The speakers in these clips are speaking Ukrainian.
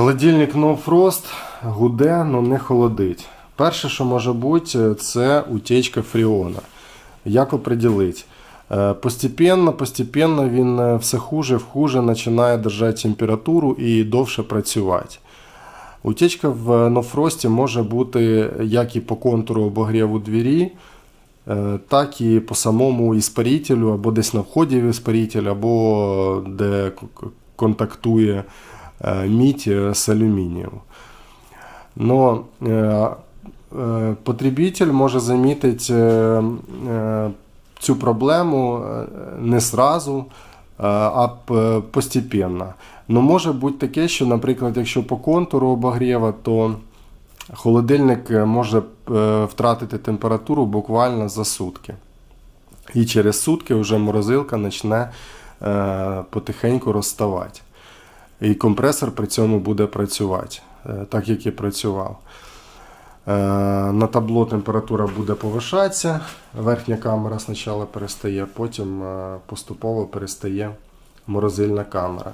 Холодильник No Frost гуде, але не холодить. Перше, що може бути, це утечка фріона. Як определити? Е, Постепенно, постепенно він е, все хуже, хуже починає держати температуру і довше працювати. Утечка в нофрості може бути як і по контуру обогріву двері, е, так і по самому іспарителю, або десь на вході в іспаритель, або де контактує е, мідь е, з алюмінієм. Но е, потребитель може замітити цю проблему не сразу, а постепенно. Ну, може бути таке, що, наприклад, якщо по контуру обогріва, то холодильник може е, втратити температуру буквально за сутки. І через сутки вже морозилка почне е, потихеньку розставати. І компресор при цьому буде працювати, е, так як і працював. Е, На табло температура буде повишатися, верхня камера спочатку перестає, потім е, поступово перестає морозильна камера.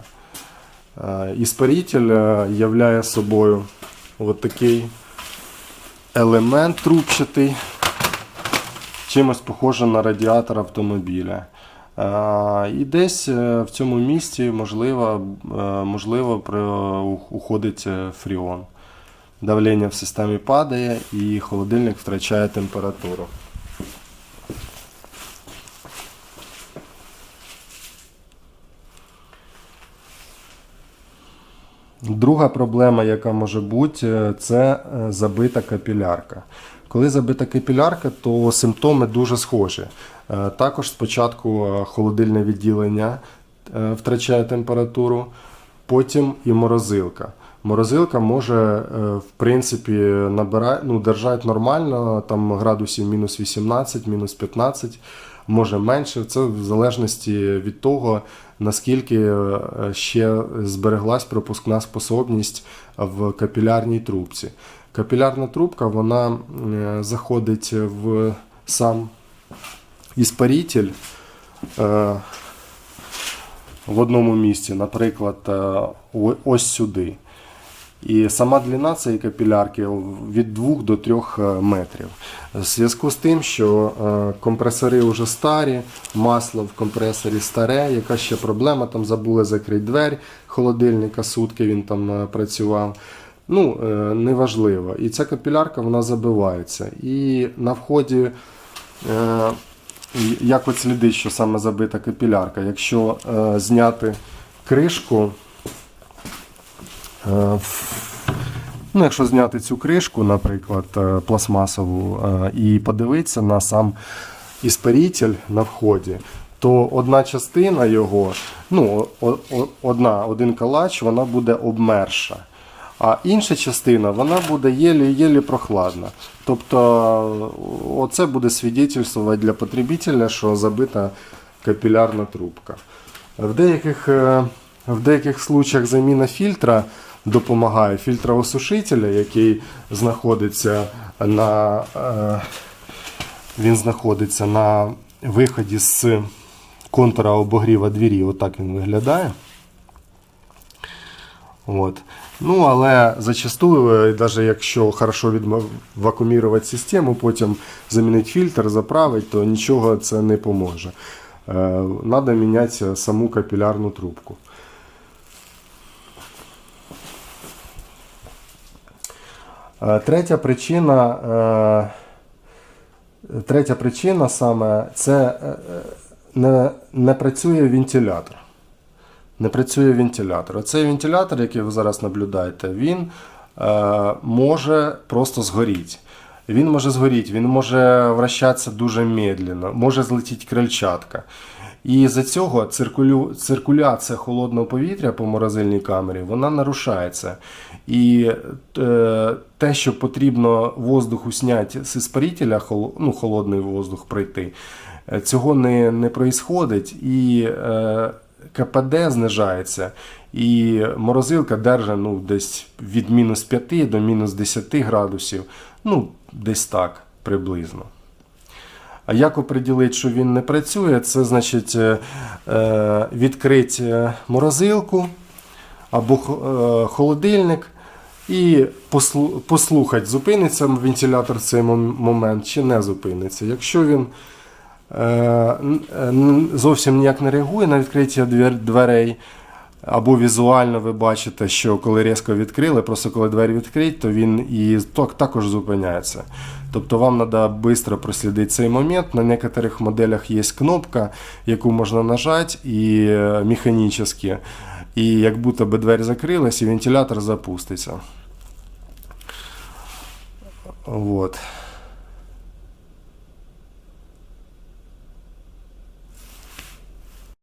Іспаритель являє собою от такий елемент трубчатий, чимось похожий на радіатор автомобіля. Е, І десь е, в цьому місці можливо, е, можливо уходить фріон. Давлення в системі падає і холодильник втрачає температуру. Друга проблема, яка може бути, е, це е, забита капілярка. Коли забита капілярка, то симптоми дуже схожі. Е, Також спочатку холодильне відділення втрачає температуру, потім і морозилка. Морозилка може, в принципі, набирати, ну, держати нормально, там градусів мінус 18, мінус 15, може менше. Це в залежності від того, наскільки е, ще збереглась пропускна способність в капілярній трубці. Капілярна трубка вона заходить в сам іспаритель е, в одному місці, наприклад, е, ось сюди. І сама длина цієї капілярки від 2 до 3 метрів. В зв'язку з тим, що е, компресори вже старі, масло в компресорі старе, яка ще проблема, там забули закрити двері холодильника, сутки він там е, працював. Ну, е, неважливо. І ця капілярка вона забивається. І на вході, е, як от слідить, що саме забита капілярка, якщо е, зняти кришку. Е, Ну, якщо зняти цю кришку, наприклад, е, пластмасову, е, і подивитися на сам іспаритель на вході, то одна частина його, ну, одна, один калач, вона буде обмерша. А інша частина вона буде єлі-єлі прохладна. Тобто оце буде свідчити для потребителя, що забита капілярна трубка. В деяких, в деяких случаях заміна фільтра допомагає фільтроосушителя, який знаходиться на, е, він знаходиться на виході з контура обогріва двері. Отак він виглядає. От. Ну, але зачастую, навіть якщо хорошо відвакуумірувати систему, потім замінити фільтр, заправити, то нічого це не поможе. Треба міняти саму капілярну трубку. Третя причина, е, третя причина саме це е, е, не, не працює вентилятор. Не працює вентилятор. Оцей вентилятор, який ви зараз наблюдаєте, він е, може просто згоріти. Він може згоріти, він може вращатися дуже медленно, може злетіти крильчатка. І за цього циркулю, циркуляція холодного повітря по морозильній камері вона нарушається. І е, те, що потрібно воздуху зняти з іспарителя, хол- ну, холодний воздух пройти, е, цього не, не происходить. І е, КПД знижається, і морозилка держить ну, десь від мінус 5 до мінус 10 градусів, ну, десь так приблизно. А як оприділити, що він не працює, це значить е, е, відкрити е, морозилку, або холодильник і послухати, зупиниться вентилятор в цей момент чи не зупиниться. Якщо він зовсім ніяк не реагує на відкриття дверей, або візуально ви бачите, що коли різко відкрили, просто коли двері відкриті, то він і також зупиняється. Тобто вам треба швидко прослідити цей момент. На некоторих моделях є кнопка, яку можна нажати і е, механічно. І як будто би двері закрилась, і вентилятор запуститься. Вот.